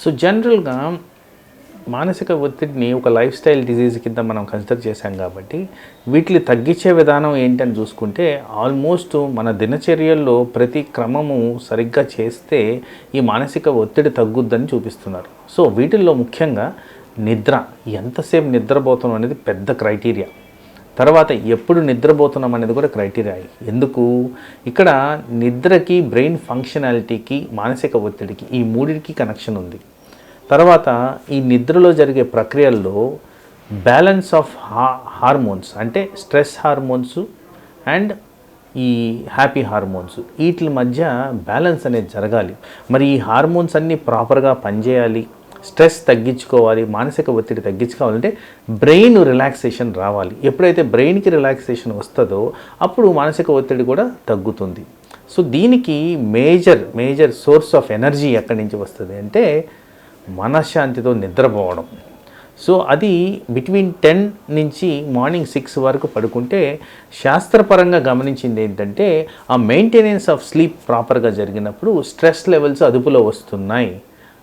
So జనరల్గా మానసిక ఒత్తిడిని ఒక లైఫ్ స్టైల్ డిజీజ్ కింద మనం కన్సిడర్ చేశాం కాబట్టి వీటిని తగ్గించే విధానం ఏంటని చూసుకుంటే ఆల్మోస్ట్ మన దినచర్యల్లో ప్రతి క్రమము సరిగ్గా చేస్తే ఈ మానసిక ఒత్తిడి తగ్గుద్దని చూపిస్తున్నారు. సో వీటిల్లో ముఖ్యంగా నిద్ర ఎంతసేపు నిద్రపోతున్నాం అనేది పెద్ద క్రైటీరియా తర్వాత ఎప్పుడు నిద్రపోతున్నాం అనేది కూడా క్రైటీరియా ఎందుకు? ఇక్కడ నిద్రకి బ్రెయిన్ ఫంక్షనాలిటీకి మానసిక ఒత్తిడికి ఈ మూడింటికి కనెక్షన్ ఉంది. తర్వాత ఈ నిద్రలో జరిగే ప్రక్రియల్లో బ్యాలెన్స్ ఆఫ్ హా హార్మోన్స్ అంటే స్ట్రెస్ హార్మోన్స్ అండ్ ఈ హ్యాపీ హార్మోన్స్ వీటి మధ్య బ్యాలెన్స్ అనేది జరగాలి. మరి ఈ హార్మోన్స్ అన్నీ ప్రాపర్గా పనిచేయాలి స్ట్రెస్ తగ్గించుకోవాలి మానసిక ఒత్తిడి తగ్గించుకోవాలంటే బ్రెయిన్ రిలాక్సేషన్ రావాలి. ఎప్పుడైతే బ్రెయిన్కి రిలాక్సేషన్ వస్తుందో అప్పుడు మానసిక ఒత్తిడి కూడా తగ్గుతుంది. సో దీనికి major major source of energy ఎక్కడి నుంచి వస్తుంది అంటే మనశ్శాంతితో నిద్రపోవడం. సో అది బిట్వీన్ టెన్ నుంచి మార్నింగ్ సిక్స్ వరకు పడుకుంటే శాస్త్రపరంగా గమనించింది ఏంటంటే ఆ మెయింటెనెన్స్ ఆఫ్ స్లీప్ ప్రాపర్గా జరిగినప్పుడు స్ట్రెస్ లెవెల్స్ అదుపులో వస్తున్నాయి.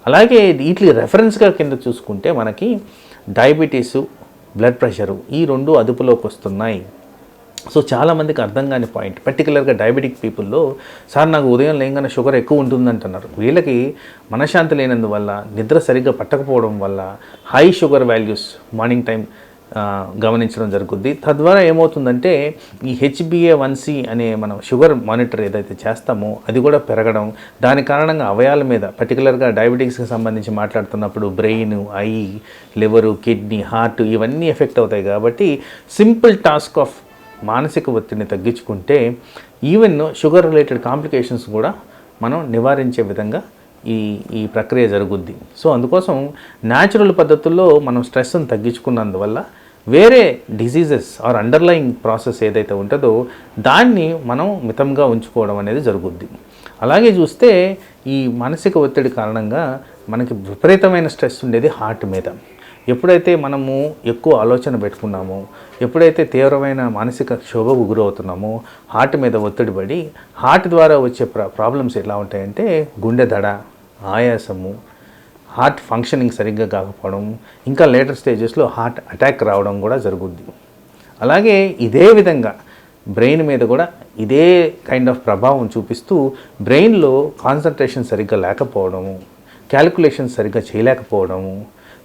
అలాగే వీటి రెఫరెన్స్గా కింద చూసుకుంటే మనకి డయాబెటీసు బ్లడ్ ప్రెషరు ఈ రెండు అదుపులోకి వస్తున్నాయి. సో చాలామందికి అర్థం కాని పాయింట్. పర్టికులర్గా డయాబెటిక్ పీపుల్లో సార్ నాకు ఉదయం లేగానే షుగర్ ఎక్కువ ఉంటుందంటున్నారు. వీళ్ళకి మనశ్శాంతి లేనందువల్ల నిద్ర సరిగ్గా పట్టకపోవడం వల్ల high sugar values morning time గమనించడం జరుగుద్ది. తద్వారా ఏమవుతుందంటే ఈ హెచ్బిఏ వన్సి అనే మనం షుగర్ మానిటర్ ఏదైతే చేస్తామో అది కూడా పెరగడం దాని కారణంగా అవయాల మీద పర్టికులర్గా డయాబెటిక్స్కి సంబంధించి మాట్లాడుతున్నప్పుడు brain eye liver kidney heart ఇవన్నీ ఎఫెక్ట్ అవుతాయి కాబట్టి సింపుల్ టాస్క్ ఆఫ్ మానసిక ఒత్తిడిని తగ్గించుకుంటే ఈవెన్ షుగర్ రిలేటెడ్ కాంప్లికేషన్స్ కూడా మనం నివారించే విధంగా ఈ ఈ ప్రక్రియ జరుగుద్ది. సో అందుకోసం న్యాచురల్ పద్ధతుల్లో మనం స్ట్రెస్ని తగ్గించుకున్నందువల్ల వేరే డిసీజెస్ ఆర్ అండర్లయింగ్ ప్రాసెస్ ఏదైతే ఉంటుందో దాన్ని మనం మితంగా ఉంచుకోవడం అనేది జరుగుద్ది. అలాగే చూస్తే ఈ మానసిక ఒత్తిడి కారణంగా మనకి విపరీతమైన స్ట్రెస్ ఉండేది హార్ట్ మీద. ఎప్పుడైతే మనము ఎక్కువ ఆలోచన పెట్టుకున్నామో ఎప్పుడైతే తీవ్రమైన మానసిక క్షోభకు గురవుతున్నామో హార్ట్ మీద ఒత్తిడి పడి హార్ట్ ద్వారా వచ్చే ప్రా ప్రాబ్లమ్స్ ఎలా ఉంటాయంటే గుండె దడ ఆయాసము హార్ట్ ఫంక్షనింగ్ సరిగ్గా కాకపోవడం ఇంకా లేటర్ స్టేజెస్లో హార్ట్ అటాక్ రావడం కూడా జరుగుద్ది. అలాగే ఇదే విధంగా బ్రెయిన్ మీద కూడా ఇదే కైండ్ ఆఫ్ ప్రభావం చూపిస్తూ బ్రెయిన్లో కాన్సన్ట్రేషన్ సరిగ్గా లేకపోవడము క్యాలిక్యులేషన్ సరిగ్గా చేయలేకపోవడము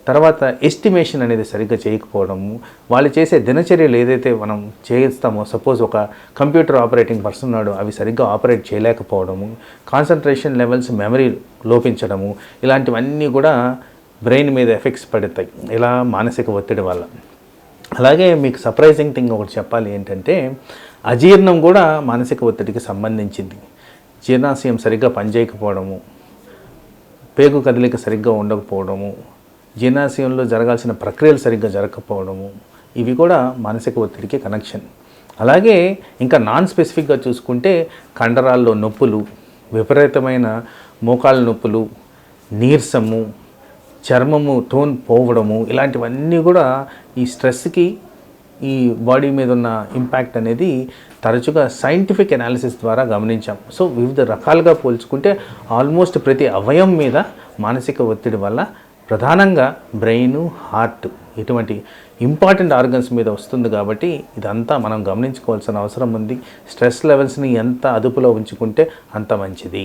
తర్వాత ఎస్టిమేషన్ అనేది సరిగ్గా చేయకపోవడము వాళ్ళు చేసే దినచర్యలు ఏదైతే మనం చేస్తామో సపోజ్ ఒక కంప్యూటర్ ఆపరేటింగ్ పర్సన్ ఉన్నాడు అవి సరిగ్గా ఆపరేట్ చేయలేకపోవడము కాన్సన్ట్రేషన్ లెవెల్స్ మెమరీ లోపించడము ఇలాంటివన్నీ కూడా బ్రెయిన్ మీద ఎఫెక్ట్స్ పడతాయి. ఇలా మానసిక ఒత్తిడి వల్ల. అలాగే మీకు సర్ప్రైజింగ్ థింగ్ ఒకటి చెప్పాలి ఏంటంటే అజీర్ణం కూడా మానసిక ఒత్తిడికి సంబంధించింది. జీర్ణాశయం సరిగ్గా పనిచేయకపోవడము పేగు కదలిక సరిగ్గా ఉండకపోవడము జీర్ణాశయంలో జరగాల్సిన ప్రక్రియలు సరిగ్గా జరగకపోవడము ఇవి కూడా మానసిక ఒత్తిడికి కనెక్షన్ అలాగే ఇంకా నాన్ స్పెసిఫిక్గా చూసుకుంటే కండరాల్లో నొప్పులు విపరీతమైన మోకాళ్ళ నొప్పులు నీరసము చర్మము టోన్ పోవడము ఇలాంటివన్నీ కూడా ఈ స్ట్రెస్కి ఈ బాడీ మీద ఉన్న ఇంపాక్ట్ అనేది తరచుగా సైంటిఫిక్ అనాలిసిస్ ద్వారా గమనించాం. సో వివిధ రకాలుగా పోల్చుకుంటే ఆల్మోస్ట్ ప్రతి అవయం మీద మానసిక ఒత్తిడి వల్ల ప్రధానంగా బ్రెయిన్ హార్ట్ ఇటువంటి ఇంపార్టెంట్ ఆర్గన్స్ మీద వస్తుంది కాబట్టి ఇదంతా మనం గమనించుకోవాల్సిన అవసరం ఉంది. స్ట్రెస్ లెవెల్స్ని ఎంత అదుపులో ఉంచుకుంటే అంత మంచిది.